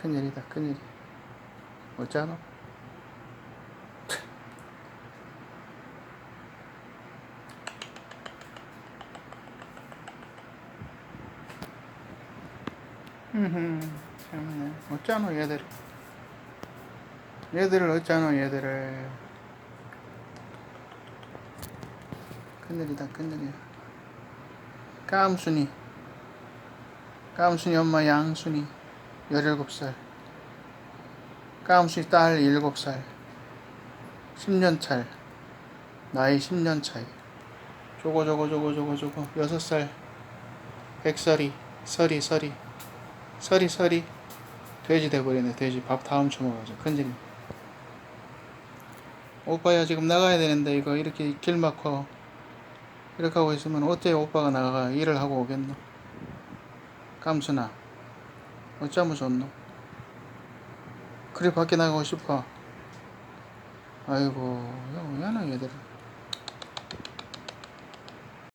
큰일이다 큰일 어쩌노? 흠흠 참네. 어쩌노 얘들. 얘들을 어쩌노 얘들을. 큰일이다 큰일이야. 깜순이. 깜순이 엄마 양순이 17살. 깜순이 딸 7살. 10년 차이. 나이 10년 차이. 저거 저거 저거 저거 저거. 6살. 백설이 설이 설이. 설이 설이. 돼지 돼버리네 돼지. 밥다 훔쳐먹어서 큰일 오빠야 지금 나가야 되는데 이거 이렇게 길 막고 이렇게 하고 있으면 어때 오빠가 나가? 일을 하고 오겠노? 깜순아 어쩌면 좋노? 그래 밖에 나가고 싶어. 아이고 야, 왜하나 얘들